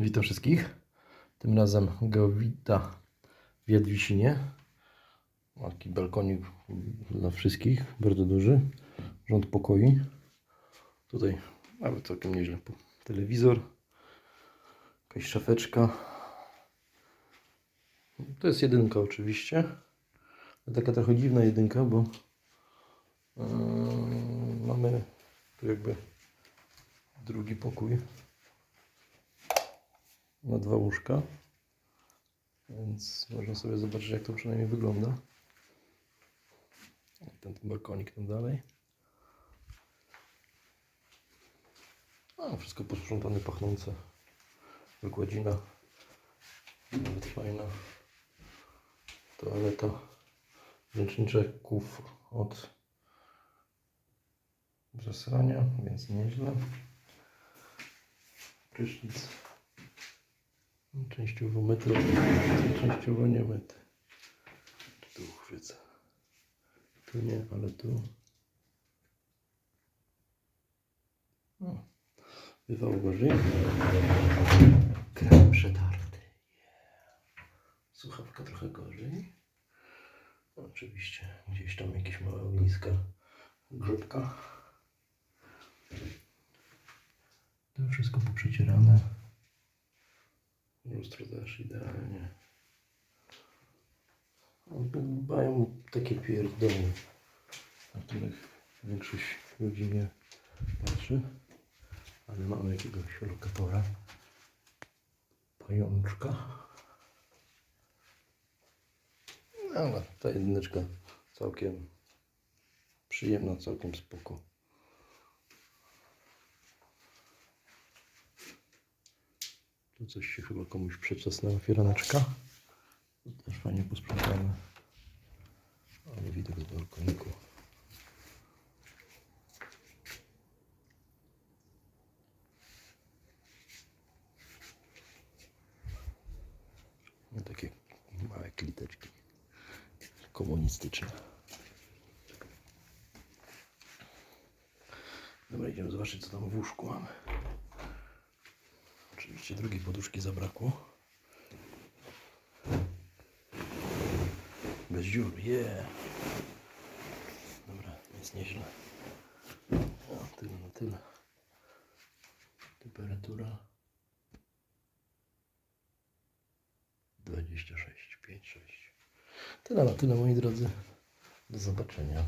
Witam wszystkich. Tym razem Geowita w Jadwisinie. Taki balkonik dla wszystkich, bardzo duży. Rząd pokoi. Tutaj nawet całkiem nieźle. Telewizor. Jakaś szafeczka. To jest jedynka oczywiście. Ale Taka trochę dziwna jedynka, bo yy, mamy tu jakby drugi pokój na dwa łóżka. Więc można sobie zobaczyć, jak to przynajmniej wygląda. Ten, ten balkonik tam dalej. A, wszystko posprzątane, pachnące. Wykładzina. Nawet fajna. Toaleta. Ręczniczków od zasrania, więc nieźle. Prysznic. Częściowo metro, częściowo nie metr. Tu uchwycę. Tu nie, ale tu. O, bywało gorzej. Krem przetarty. Słuchawka trochę gorzej. Oczywiście gdzieś tam jakieś małe ogniska. Grzybka. To wszystko poprzecierane. Lustro też idealnie. Mają takie pierdoły, na których większość ludzi nie patrzy. Ale mamy jakiegoś lokatora. Pajączka. No, Ale ta jedyneczka całkiem przyjemna, całkiem spoko. Tu coś się chyba komuś przeczesnęła firaneczka. Też fajnie posprzątane. Ale widok z balkoniku. No, takie małe kliteczki komunistyczne. Dobra, idziemy zobaczyć co tam w łóżku mamy. Oczywiście drugiej poduszki zabrakło. Bez dziur, yeah. Dobra, jest nieźle. O, tyle na tyle. Temperatura 26, 5, 6. Tyle na tyle moi drodzy. Do zobaczenia.